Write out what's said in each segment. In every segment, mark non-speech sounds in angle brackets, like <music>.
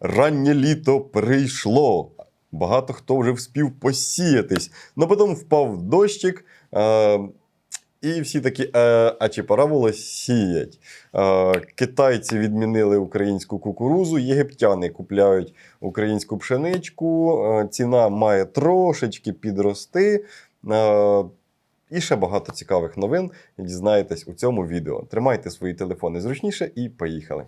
раннє літо прийшло. Багато хто вже вспів посіятись. Ну потім впав дощик. Е, і всі такі, е, а чи пора було сіять? Е, китайці відмінили українську кукурузу, єгиптяни купляють українську пшеничку, е, ціна має трошечки підрости. Е, і ще багато цікавих новин дізнаєтесь у цьому відео. Тримайте свої телефони зручніше і поїхали.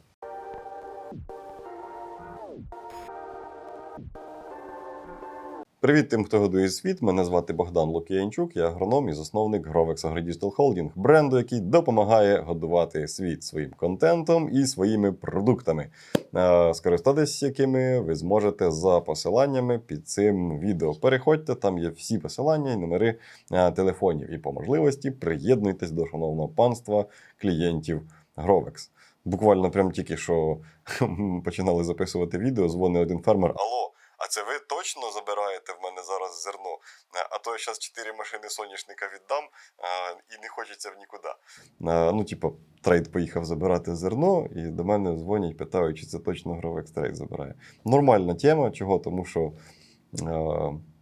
Привіт тим, хто годує світ. Мене звати Богдан Лук'янчук, я агроном і засновник Grovex AgriDigital Holding, бренду, який допомагає годувати світ своїм контентом і своїми продуктами, е, скористатись якими ви зможете за посиланнями під цим відео. Переходьте, там є всі посилання і номери е, телефонів. І по можливості приєднуйтесь до шановного панства клієнтів Grovex. Буквально прям тільки що <laughs> починали записувати відео, дзвонить один фермер. Алло, а це ви точно забираєте в мене зараз зерно? Е, А то я зараз чотири машини соняшника віддам а, і не хочеться в нікуди. А, ну, типу, трейд поїхав забирати зерно, і до мене дзвонять, питають, чи це точно Гровекс трейд забирає. Нормальна тема, чого? Тому що е,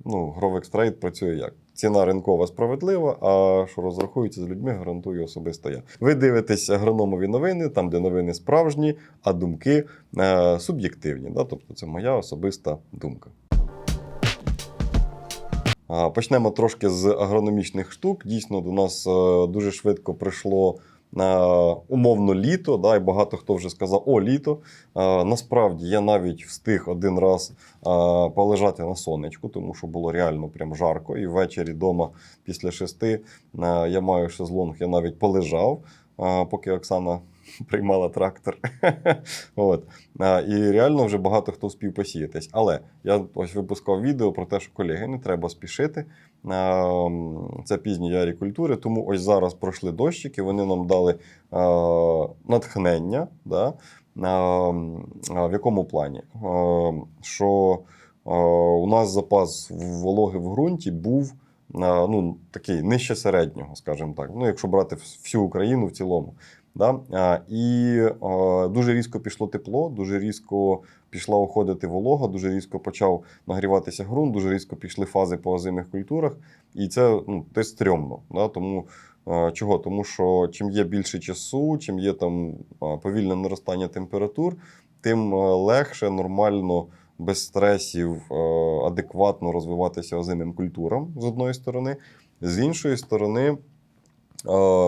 ну, Гровекс трейд працює як? Ціна ринкова справедлива, а що розрахується з людьми, гарантую особисто я. Ви дивитесь агрономові новини, там, де новини справжні, а думки е, суб'єктивні. Да? Тобто це моя особиста думка. Почнемо трошки з агрономічних штук. Дійсно, до нас е, дуже швидко прийшло умовно літо, да, і багато хто вже сказав, о, літо. Насправді я навіть встиг один раз полежати на сонечку, тому що було реально прям жарко. І ввечері вдома після шести я маю шезлонг, я навіть полежав, поки Оксана <laughs> приймала трактор. <laughs> От. І реально вже багато хто спів посіятись. Але я ось випускав відео про те, що колеги, не треба спішити. Це пізні ярі культури, тому ось зараз пройшли дощики, вони нам дали натхнення. Да? В якому плані? Що у нас запас вологи в ґрунті був ну, такий нижче середнього, скажімо так. Ну, якщо брати всю Україну в цілому. Да? І а, дуже різко пішло тепло, дуже різко пішла уходити волога, дуже різко почав нагріватися ґрунт, дуже різко пішли фази по озимих культурах. І це ну, те стрьомно. Да? Тому а, чого? Тому що чим є більше часу, чим є там повільне наростання температур, тим легше, нормально, без стресів, а, адекватно розвиватися озимим культурам з одної сторони. З іншої сторони,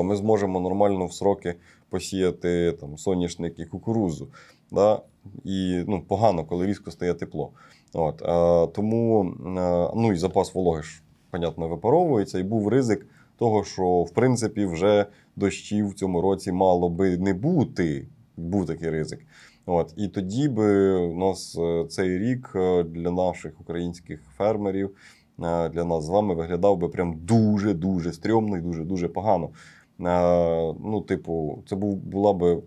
ми зможемо нормально в сроки посіяти там, соняшник кукурузу. Да? І ну, погано, коли різко стає тепло. От, а, тому а, ну, і запас вологи ж, понятно, випаровується, і був ризик того, що в принципі вже дощів в цьому році мало би не бути. Був такий ризик. От, і тоді би у нас е, цей рік е, для наших українських фермерів, для нас з вами виглядав би прям дуже-дуже стрьомно і дуже-дуже погано. Е, Ну, типу, це була би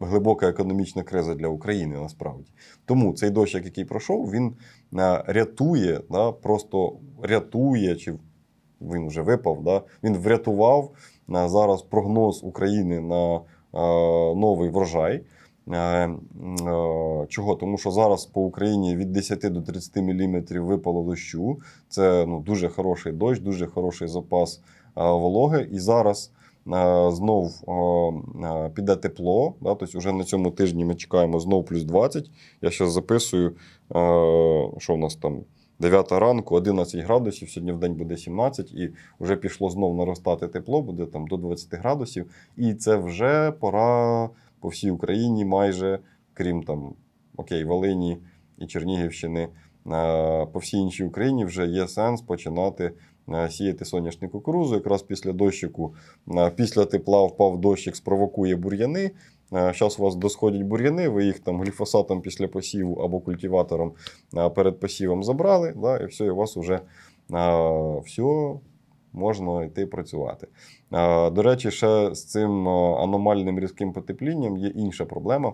глибока економічна криза для України насправді. Тому цей дощик, який пройшов, він е, рятує, да, просто рятує, чи він вже випав, да, він врятував е, зараз прогноз України на е, новий врожай. Е, е, Чого? Тому що зараз по Україні від 10 до 30 мм випало дощу. Це ну, дуже хороший дощ, дуже хороший запас е, вологи. І зараз знов піде тепло. Да? Тобто вже на цьому тижні ми чекаємо знов плюс 20. Я зараз записую, що в нас там 9 ранку, 11 градусів, сьогодні в день буде 17, і вже пішло знов наростати тепло, буде там до 20 градусів. І це вже пора по всій Україні, майже, крім там, окей, Волині і Чернігівщини, е, по всій іншій Україні вже є сенс починати е, сіяти соняшник кукурузу. Якраз після дощику, е, після тепла впав дощик, спровокує бур'яни. Зараз у вас досходять бур'яни, ви їх там гліфосатом після посіву або культиватором перед посівом забрали, да, і все, і у вас вже все, можна йти працювати. Е, До речі, ще з цим е, аномальним різким потеплінням є інша проблема.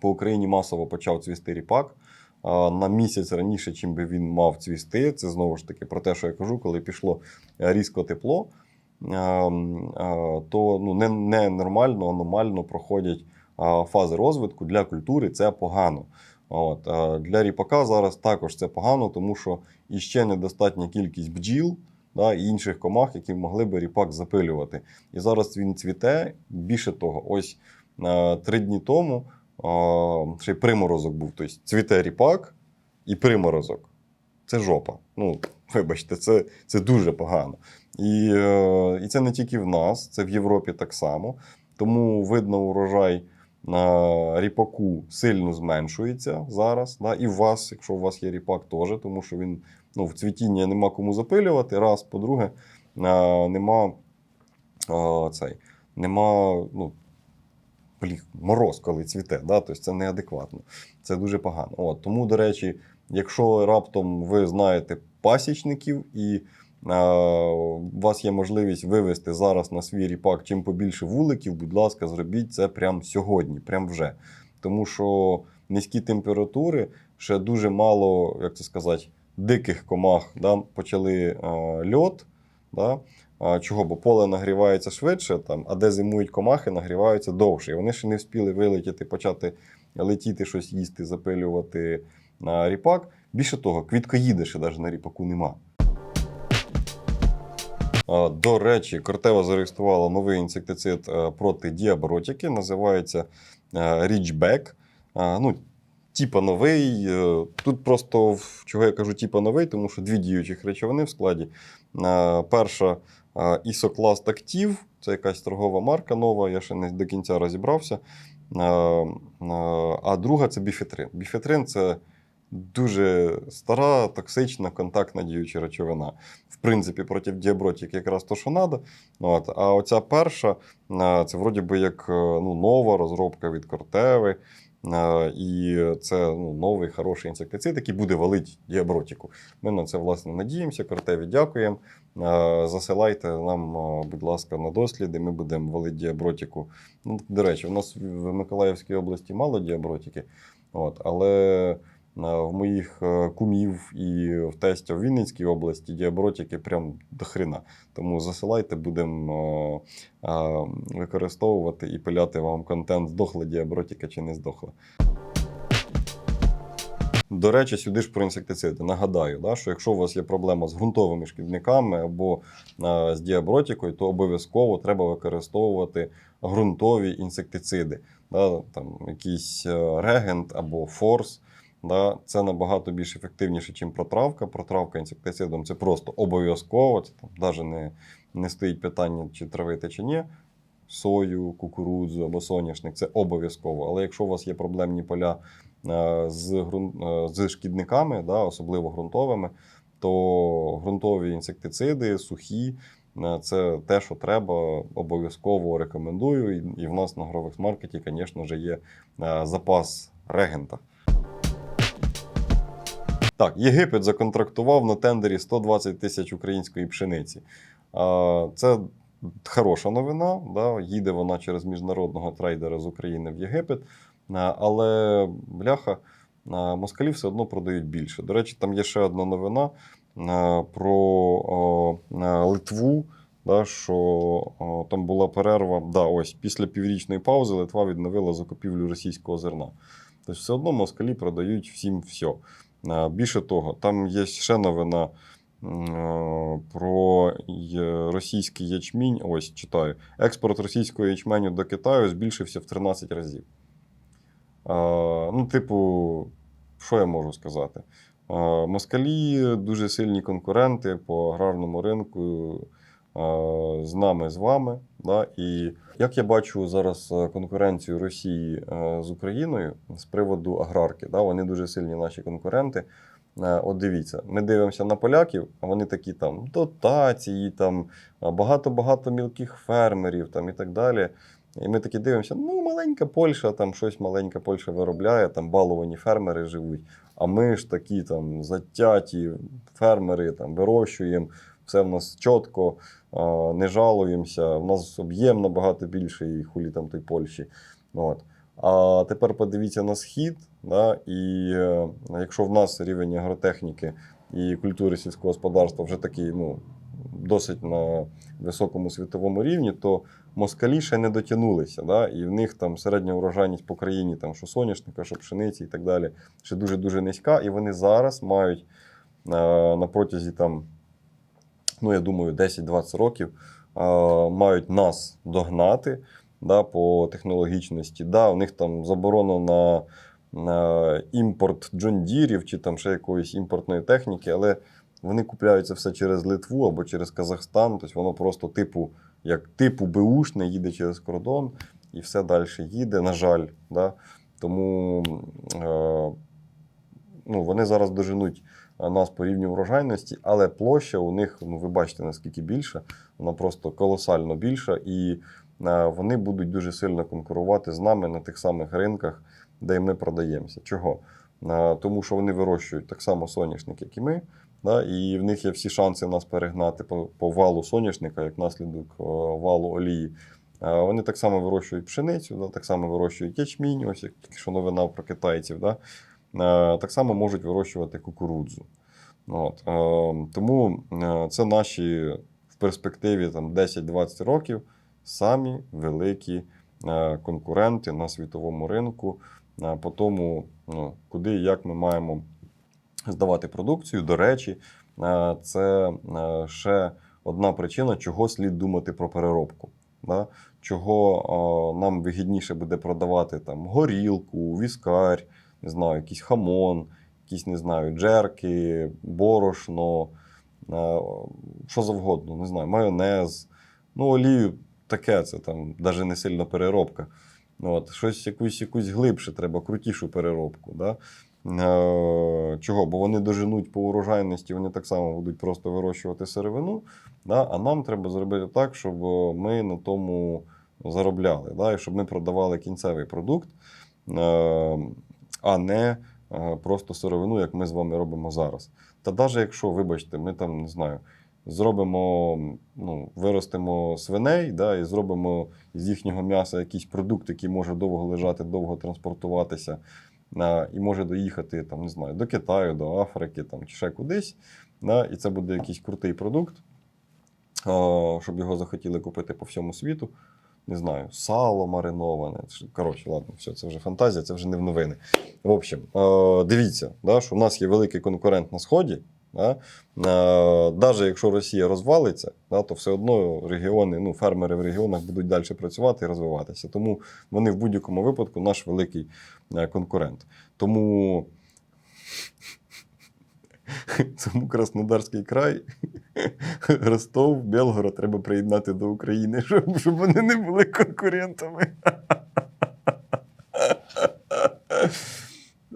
По Україні масово почав цвісти ріпак. е, На місяць раніше, чим би він мав цвісти. Це знову ж таки про те, що я кажу, коли пішло різко тепло, е, м, е, то ну, не, аномально проходять фази розвитку для культури. Це погано. От, для ріпака зараз також це погано, тому що іще недостатня кількість бджіл да, і інших комах, які могли би ріпак запилювати. І зараз він цвіте. Більше того, ось е, три дні тому е, ще й приморозок був. Тобто цвіте ріпак і приморозок. Це жопа. Ну, вибачте, це, це дуже погано. І, е, і це не тільки в нас, це в Європі так само. Тому видно, урожай на ріпаку сильно зменшується зараз. Да? І в вас, якщо у вас є ріпак, теж, тому що він ну, в цвітінні нема кому запилювати. Раз, по-друге, е, нема е, цей, нема ну, блін, мороз, коли цвіте. Да? Тобто це неадекватно. Це дуже погано. От, тому, до речі, якщо раптом ви знаєте пасічників і е, у вас є можливість вивести зараз на свій ріпак чим побільше вуликів, будь ласка, зробіть це прямо сьогодні, прямо вже. Тому що низькі температури ще дуже мало, як це сказати, диких комах да, почали е, льот. Да? А, Чого? Бо поле нагрівається швидше, там, а де зимують комахи, нагріваються довше. І вони ще не встигли вилетіти, почати летіти, щось їсти, запилювати на ріпак. Більше того, квіткоїди ще навіть на ріпаку нема. До речі, Кортева зареєструвала новий інсектицид е, проти діабротики, називається. А, Ну, типа новий. е, Тут просто чого я кажу, типа новий, тому що дві діючих речовини в складі. Е, Перша е, Isoclast Active, це якась торгова марка нова, я ще не до кінця розібрався. Е, е, А друга це біфетрин. Біфетрин це дуже стара, токсична, контактна діюча речовина. В принципі, проти діабротики якраз то, що треба. От. А оця перша, е, це вроді би як е, ну, нова розробка від Кортеви. Е, І це ну, новий хороший інсектицид, який буде валити діабротику. Ми на це власне надіємося. Кортеві дякуємо. Е, Засилайте нам, е, будь ласка, на досліди. Ми будемо валити діабротіку. Ну, до речі, у нас в Миколаївській області мало діабротики, от, але в моїх е, кумів і в тестя в Вінницькій області діабротики прям до хрена. Тому засилайте, будемо е, е, використовувати і пиляти вам контент, здохла діабротика чи не здохла. До речі, сюди ж про інсектициди. Нагадаю, да, що якщо у вас є проблема з ґрунтовими шкідниками або е, з діабротикою, то обов'язково треба використовувати ґрунтові інсектициди. Да, там, якийсь е, регент або форс. Да, це набагато більш ефективніше, ніж протравка. Протравка інсектицидом це просто обов'язково. Це там навіть не, не стоїть питання, чи травити, чи ні. Сою, кукурудзу або соняшник це обов'язково. Але якщо у вас є проблемні поля е, з, е, з шкідниками, да, особливо ґрунтовими, то ґрунтові інсектициди, сухі. е, Це те, що треба, обов'язково рекомендую. І, в нас на Гровекс Маркеті, звісно є запас регента. Так, Єгипет законтрактував на тендері 120 тисяч української пшениці. Це хороша новина. Да? Їде вона через міжнародного трейдера з України в Єгипет. Але бляха, москалі все одно продають більше. До речі, там є ще одна новина про Литву. Да, що о, там була перерва. Да, ось після піврічної паузи Литва відновила закупівлю російського зерна. Тобто все одно москалі продають всім все. Е, Більше того, там є ще новина е, про російський ячмінь. Ось читаю. Експорт російського ячменю до Китаю збільшився в 13 разів. Е, Ну, типу, що я можу сказати? Москалі дуже сильні конкуренти по аграрному ринку з нами, з вами. Да? І як я бачу зараз е, конкуренцію Росії е, з Україною з приводу аграрки, да? вони дуже сильні наші конкуренти. Е, От дивіться, ми дивимося на поляків, а вони такі там дотації, там багато-багато мілких фермерів там, і так далі. І ми такі дивимося, ну, маленька Польща, там щось маленька Польща виробляє, там баловані фермери живуть. А ми ж такі там затяті фермери, там вирощуємо, все в нас чітко, не жалуємося, в нас об'єм набагато більший, і хулі там той Польщі. От. А тепер подивіться на схід, да, і е, якщо в нас рівень агротехніки і культури сільського господарства вже такий, ну, досить на високому світовому рівні, то москалі ще не дотягнулися. Да? І в них там середня урожайність по країні, там, що соняшника, що пшениці і так далі, ще дуже-дуже низька. І вони зараз мають е, на протязі там, ну я думаю, 10-20 років мають нас догнати да, по технологічності. Да, у них там заборона на, імпорт джондірів чи там ще якоїсь імпортної техніки, але вони купляють це все через Литву або через Казахстан. Тобто воно просто типу, як типу Беушне їде через кордон і все далі їде, на жаль. Да? Тому е, ну, вони зараз доженуть нас по рівню врожайності, але площа у них, ну ви бачите, наскільки більша, вона просто колосально більша, і е, вони будуть дуже сильно конкурувати з нами на тих самих ринках, де ми продаємося. Чого? Е, Тому що вони вирощують так само соняшник, як і ми. Да, і в них є всі шанси нас перегнати по, по валу соняшника, як наслідок е, валу олії. Вони так само вирощують пшеницю, да, так само вирощують ячмінь, ось як що новина про китайців. Да. Е, Так само можуть вирощувати кукурудзу. От, е, тому е, це наші в перспективі там, 10-20 років самі великі конкуренти на світовому ринку по тому, ну, куди і як ми маємо здавати продукцію. До речі, це ще одна причина, чого слід думати про переробку. Да? Чого нам вигідніше буде продавати там горілку, віскарь, не знаю, якийсь хамон, якісь, не знаю, джерки, борошно, е, що завгодно, не знаю, майонез. Ну, олію таке, це там навіть не сильно переробка. От, щось якусь, якусь глибше, треба крутішу переробку. Да? Е, Чого? Бо вони доженуть по урожайності, вони так само будуть просто вирощувати сировину, да? а нам треба зробити так, щоб ми на тому заробляли, да? і щоб ми продавали кінцевий продукт, е, а не е, просто сировину, як ми з вами робимо зараз. Та навіть якщо, вибачте, ми там не знаю. Зробимо, ну, виростимо свиней да, і зробимо з їхнього м'яса якийсь продукт, який може довго лежати, довго транспортуватися, а, і може доїхати там, не знаю, до Китаю, до Африки там, чи ще кудись. Да, і це буде якийсь крутий продукт, а, щоб його захотіли купити по всьому світу. Не знаю, сало мариноване. Коротше, ладно, все, це вже фантазія, це вже не в новини. В общем, е, дивіться, да, що в нас є великий конкурент на Сході. Да? Навіть якщо Росія розвалиться, да, то все одно регіони, ну, фермери в регіонах будуть далі працювати і розвиватися. Тому вони в будь-якому випадку наш великий е, конкурент. Тому, <laughs> тому Краснодарський край, <laughs> Ростов, Белгород треба приєднати до України, <laughs> щоб, щоб вони не були конкурентами. <laughs>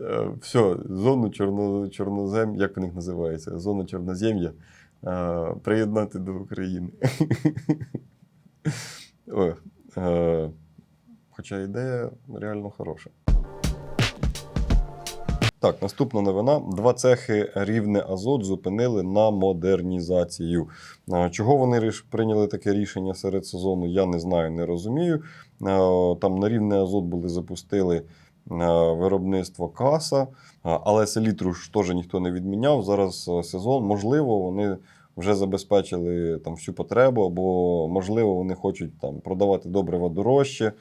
Е, Все, зону чорно, чорнозем, як у них називається? Зону чорнозем'я е, приєднати до України. О, е, хоча ідея реально хороша. Так, наступна новина. Два цехи рівне Азот зупинили на модернізацію. Е, Чого вони прийняли таке рішення серед сезону, я не знаю, не розумію. Е, Там на рівне Азот були запустили е, виробництво каса, але селітру ж теж ніхто не відміняв. Зараз сезон, можливо, вони вже забезпечили там всю потребу, або можливо, вони хочуть там продавати добрива дорожче,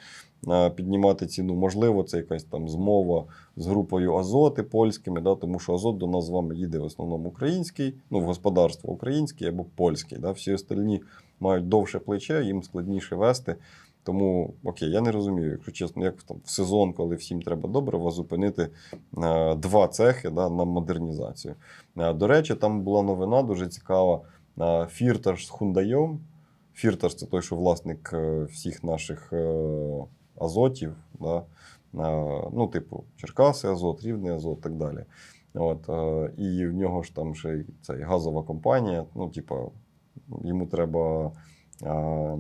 піднімати ціну. Можливо, це якась там змова з групою Азоти польськими, да, тому що Азот до нас з вами їде в основному український, ну, в господарство український або польський. Да. Всі остальні мають довше плече, їм складніше вести. Тому окей, я не розумію, якщо чесно, як там в сезон, коли всім треба добрива, зупинити е, два цехи да, на модернізацію. Е, до речі, там була новина дуже цікава. Е, Фірташ з Хундаєм. Фірташ це той, що власник е, всіх наших е, азотів. Да? Е, ну, типу, Черкаси, Азот, Рівний Азот і так далі. От, е, і в нього ж там ще й ця й газова компанія. Ну, типу, йому треба е,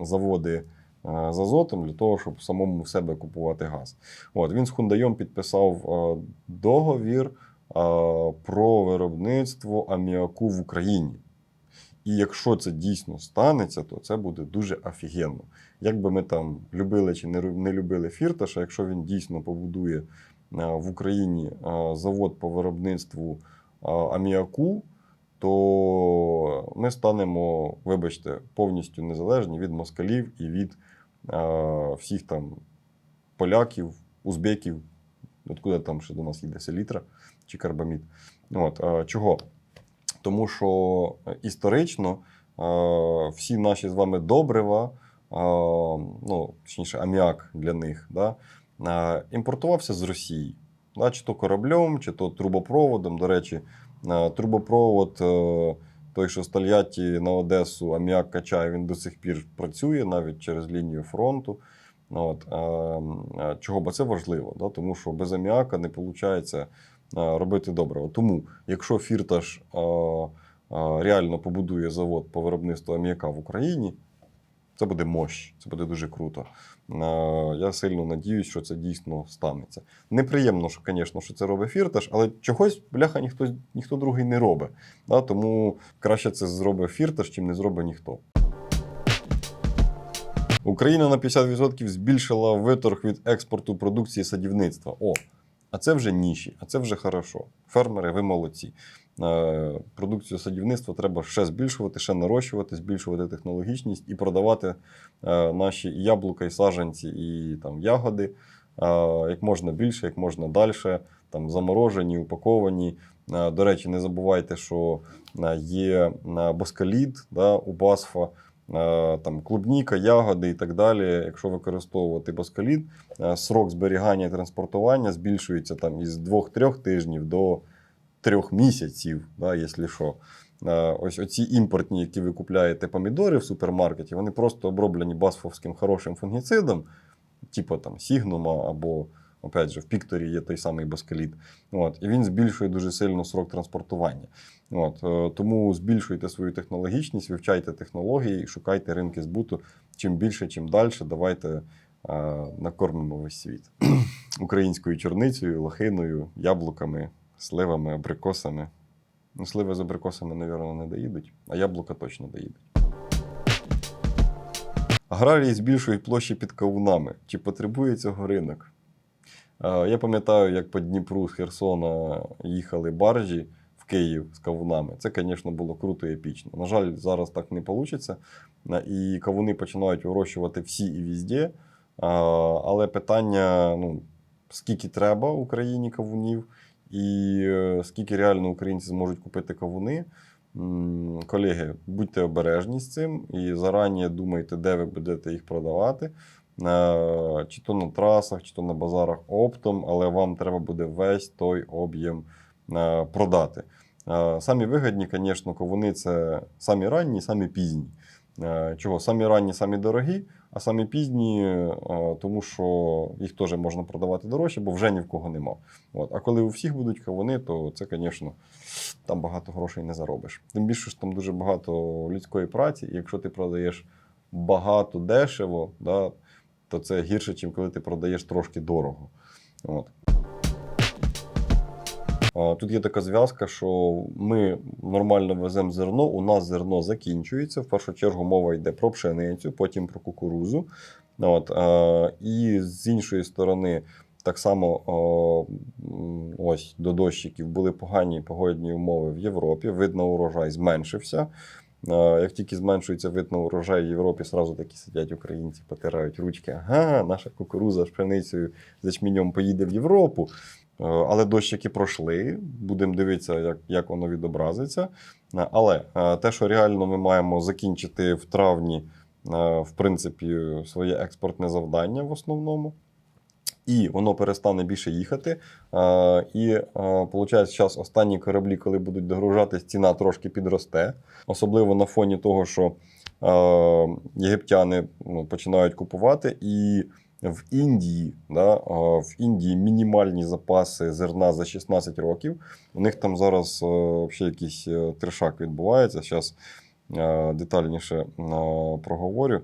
заводи з азотом для того, щоб самому в себе купувати газ. От, він з Хундаєм підписав договір про виробництво аміаку в Україні. І якщо це дійсно станеться, то це буде дуже офігенно. Як би ми там любили чи не любили Фірташа, якщо він дійсно побудує е, в Україні е, завод по виробництву е, аміаку, то ми станемо, вибачте, повністю незалежні від москалів і від всіх там поляків, узбеків, откуда там ще до нас їде селітра чи карбамід. От, чого? Тому що історично всі наші з вами добрива, ну, точніше, аміак для них, да, е, імпортувався з Росії. Да, чи то кораблем, чи то трубопроводом. До речі, е, трубопровод, е, той, що з Тольятті на Одесу, аміак качає, він до сих пір працює навіть через лінію фронту. От, е, е, чого? Бо це важливо, да? тому що без аміака не виходить робити доброго. Тому, якщо Фірташ е, е, реально побудує завод по виробництву аміака в Україні, це буде мощ, це буде дуже круто. Е, Я сильно надіюсь, що це дійсно станеться. Неприємно, що, звісно, що це робить Фірташ, але чогось, бляха, ніхто, ніхто другий не робить. Да? Тому краще це зробить Фірташ, чим не зробить ніхто. Україна на 50% збільшила виторг від експорту продукції садівництва. О, а це вже ніші, а це вже хорошо. Фермери, ви молодці. Е, Продукцію садівництва треба ще збільшувати, ще нарощувати, збільшувати технологічність і продавати е, наші яблука, і саджанці, і там, ягоди е, як можна більше, як можна далі. Там заморожені, упаковані. До речі, не забувайте, що є боскалід да, у Басфа, там клубніка, ягоди і так далі. Якщо використовувати боскалід, срок зберігання і транспортування збільшується там із 2-3 тижнів до 3 місяців, да, якщо що. Е, Ось оці імпортні, які ви купляєте помідори в супермаркеті, вони просто оброблені басфовським хорошим фунгіцидом, типу там Сігнума або, опять же, в Пікторі є той самий баскаліт. От, і він збільшує дуже сильно срок транспортування. От, е, тому збільшуйте свою технологічність, вивчайте технології шукайте ринки збуту. Чим більше, чим далі. Давайте е, накормимо весь світ <clears throat> українською чорницею, лохиною, яблуками, сливами, абрикосами. Ну, сливи з абрикосами, мабуть, не доїдуть, а яблука точно доїдуть. Аграрії збільшують площі під кавунами. Чи потребує цього ринок? Е, Я пам'ятаю, як по Дніпру з Херсона їхали баржі в Київ з кавунами. Це, звісно, було круто і епічно. На жаль, зараз так не вийде. І кавуни починають вирощувати всі і візде. Е, Але питання: ну, скільки треба Україні кавунів, і е, скільки реально українці зможуть купити кавуни. Колеги, будьте обережні з цим і зарані думайте, де ви будете їх продавати. Е, Чи то на трасах, чи то на базарах оптом, але вам треба буде весь той об'єм е, продати. Самі вигідні, звісно, кавуни це самі ранні, самі пізні. Е, Чого? Самі ранні, самі дорогі, а самі пізні, е, тому що їх теж можна продавати дорожче, бо вже ні в кого нема. От. А коли у всіх будуть кавуни, то це, звісно, там багато грошей не заробиш. Тим більше що там дуже багато людської праці, і якщо ти продаєш багато дешево, да, то це гірше, ніж коли ти продаєш трошки дорого. От. Тут є така зв'язка, що ми нормально веземо зерно, у нас зерно закінчується. В першу чергу мова йде про пшеницю, потім про кукурузу. От, і з іншої сторони, так само ось до дощиків були погані погодні умови в Європі. Вид на урожай зменшився. Як тільки зменшується вид на урожай в Європі, сразу такі сидять українці, потирають ручки. Ага, наша кукуруза з пшеницею з поїде в Європу. Е, Але дощики пройшли. Будемо дивитися, як, як воно відобразиться. Е, Але е, те, що реально ми маємо закінчити в травні, в принципі, своє експортне завдання в основному. І воно перестане більше їхати. І виходить, зараз останні кораблі, коли будуть догружатись, ціна трошки підросте. Особливо на фоні того, що єгиптяни ну, починають купувати. І в Індії, да, в Індії мінімальні запаси зерна за 16 років. У них там зараз е, взагалі якийсь е, трешак відбувається. Зараз е, детальніше проговорю.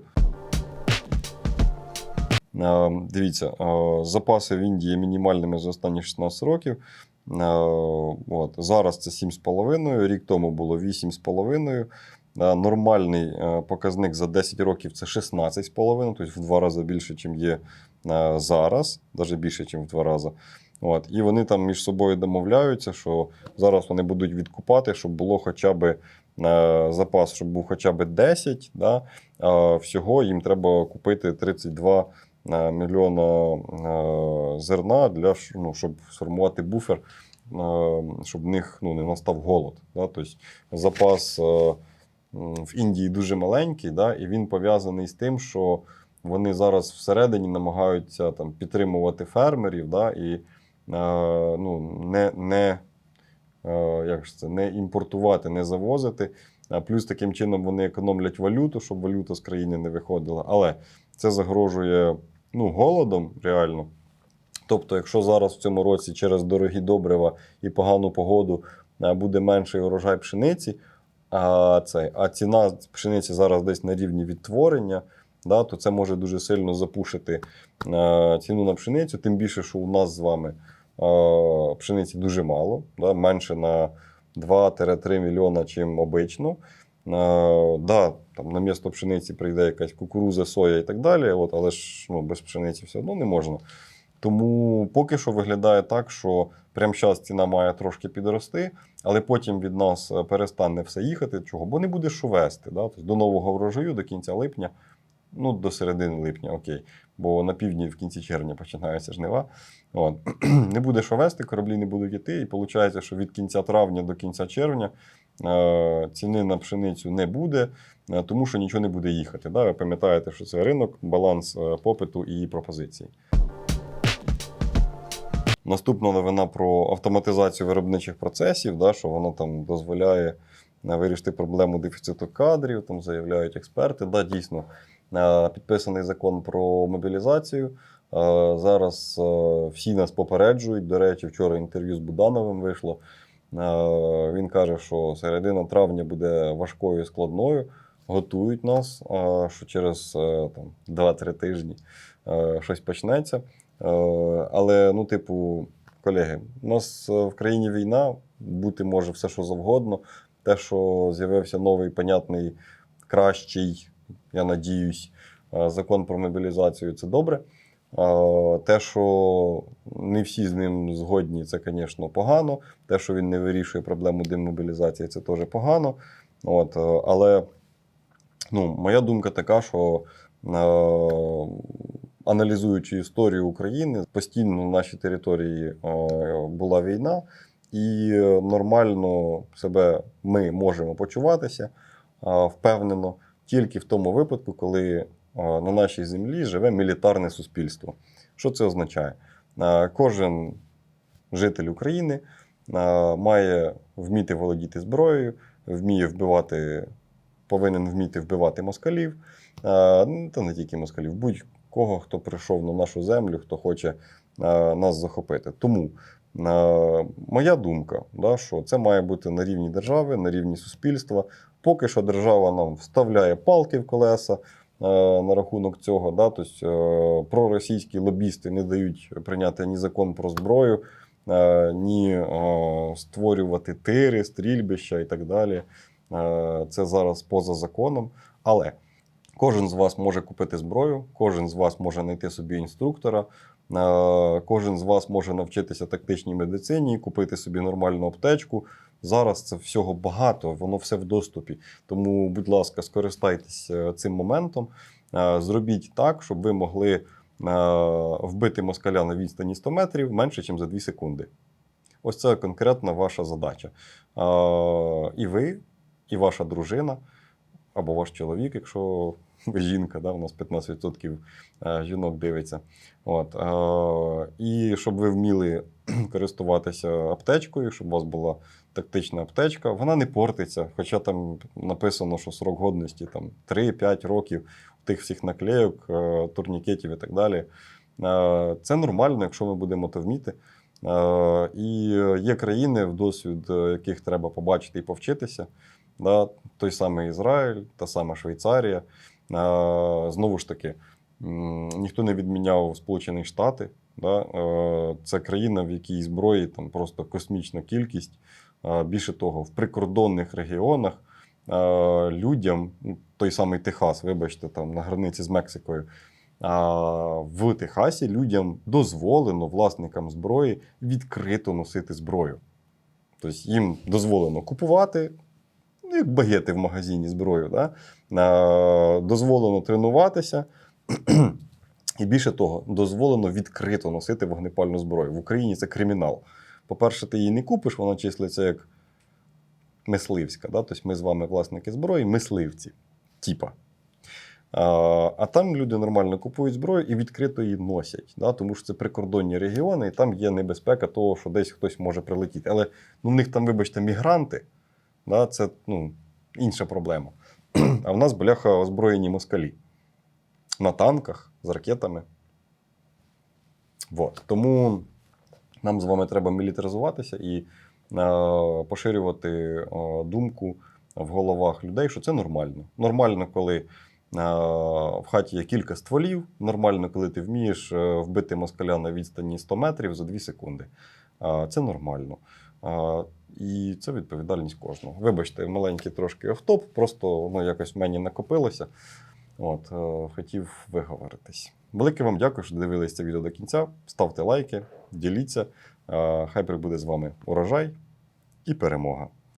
Дивіться, запаси в Індії мінімальними за останні 16 років. От. Зараз це 7,5, рік тому було 8,5. Е, Нормальний е, показник за 10 років це 16,5, тобто в два рази більше, ніж є е, зараз, навіть більше, ніж в два рази. От, і вони там між собою домовляються, що зараз вони будуть відкупати, щоб було хоча б запас, щоб був хоча б 10. Да? А всього їм треба купити 32 е, мільйона зерна для ну, щоб сформувати буфер, щоб в них ну, не настав голод. Да? Тобто запас в Індії дуже маленький, да? і він пов'язаний з тим, що вони зараз всередині намагаються там, підтримувати фермерів да? і е, ну, не, не, е, як ж це, не імпортувати, не завозити. Плюс таким чином вони економлять валюту, щоб валюта з країни не виходила. Але це загрожує ну, голодом реально. Тобто, якщо зараз в цьому році через дорогі добрива і погану погоду е, буде менший урожай пшениці, а, цей, а ціна пшениці зараз десь на рівні відтворення, да, то це може дуже сильно запушити е, ціну на пшеницю. Тим більше, що у нас з вами е, пшениці дуже мало, да, менше на 2-3 мільйона, чим обично. Е, да, там на місто пшениці прийде якась кукуруза, соя і так далі, от, але ж ну, без пшениці все одно не можна. Тому поки що виглядає так, що прямо зараз ціна має трошки підрости, але потім від нас е, перестане все їхати. Чого? Бо не буде що вести. Да? Тобто до нового врожаю, до кінця липня, ну до середини липня, окей. Бо на півдні в кінці червня починаються жнива. От. <clears throat> Не буде що вести, кораблі не будуть йти. І виходить, що від кінця травня до кінця червня е, ціни на пшеницю не буде, е, тому що нічого не буде їхати. Да? Ви пам'ятаєте, що це ринок, баланс попиту і пропозиції. Наступна новина про автоматизацію виробничих процесів, да, що вона там дозволяє е, вирішити проблему дефіциту кадрів, там заявляють експерти. Да, дійсно, е, підписаний закон про мобілізацію. Е, Зараз всі нас попереджують. До речі, вчора інтерв'ю з Будановим вийшло. Він каже, що середина травня буде важкою і складною. Готують нас, що через е, там, 2-3 тижні щось почнеться. Е, Але, ну, типу, колеги, у нас е, в країні війна, бути може все, що завгодно. Те, що з'явився новий, понятний, кращий, я надіюсь, е, закон про мобілізацію це добре. Те, що не всі з ним згодні, це, звісно, погано. Те, що він не вирішує проблему демобілізації, це теж погано. От, але ну, моя думка така, що аналізуючи історію України, постійно на нашій території е, була війна, і нормально себе ми можемо почуватися е, впевнено тільки в тому випадку, коли е, на нашій землі живе мілітарне суспільство. Що це означає? Кожен житель України має вміти володіти зброєю, вміє вбивати, повинен вміти вбивати москалів, та не тільки москалів, будь-кого, хто прийшов на нашу землю, хто хоче е, нас захопити. Тому е, моя думка, да, що це має бути на рівні держави, на рівні суспільства. Поки що держава нам вставляє палки в колеса е, на рахунок цього. Да, тобто, проросійські лобісти не дають прийняти ні закон про зброю, ні створювати тири, стрільбища і так далі. Це зараз поза законом. Але кожен з вас може купити зброю, кожен з вас може знайти собі інструктора, е, кожен з вас може навчитися тактичній медицині, купити собі нормальну аптечку. Зараз це всього багато, воно все в доступі. Тому, будь ласка, скористайтесь е, цим моментом. Е, Зробіть так, щоб ви могли вбити москаля на відстані 100 метрів менше, ніж за 2 секунди. Ось це конкретна ваша задача. І ви, і ваша дружина, або ваш чоловік, якщо <laughs> жінка, да, у нас 15% е, жінок дивиться. От, е, і щоб ви вміли <clears throat> користуватися аптечкою, щоб у вас була тактична аптечка, вона не портиться. Хоча там написано, що срок годності там 3-5 років тих всіх наклейок, е, турнікетів і так далі. Це нормально, якщо ми будемо то вміти. І є країни, в досвід яких треба побачити і повчитися. Да? Той самий Ізраїль, та сама Швейцарія. Знову ж таки, ніхто не відміняв Сполучені Штати. Да? Е, Це країна, в якій зброї там просто космічна кількість. Більше того, в прикордонних регіонах людям, ну, той самий Техас, вибачте, там на границі з Мексикою, в Техасі людям дозволено власникам зброї відкрито носити зброю. Тобто їм дозволено купувати, ну, як багети в магазині зброю. Да? Дозволено тренуватися. <clears throat> І більше того, дозволено відкрито носити вогнепальну зброю. В Україні це кримінал. По-перше, ти її не купиш, вона числиться як мисливська. Да? Тобто ми з вами власники зброї, мисливці. Типа. А, а там люди нормально купують зброю і відкрито її носять. Да? Тому що це прикордонні регіони, і там є небезпека того, що десь хтось може прилетіти. Але ну, в них там, вибачте, мігранти. Да? Це ну, інша проблема. <clears throat> А в нас, бляха, озброєні москалі. На танках з ракетами. Вот. Тому нам з вами треба мілітаризуватися і е, поширювати е, думку в головах людей, що це нормально. Нормально, коли е, в хаті є кілька стволів, нормально, коли ти вмієш е, вбити москаля на відстані 100 метрів за 2 секунди. Е, Це нормально. І це відповідальність кожного. Вибачте, маленький трошки офтоп, просто воно якось в мені накопилося. От, е, хотів виговоритись. Велике вам дякую, що дивилися це відео до кінця. Ставте лайки, діліться. Е, Хай прибуде з вами урожай і перемога.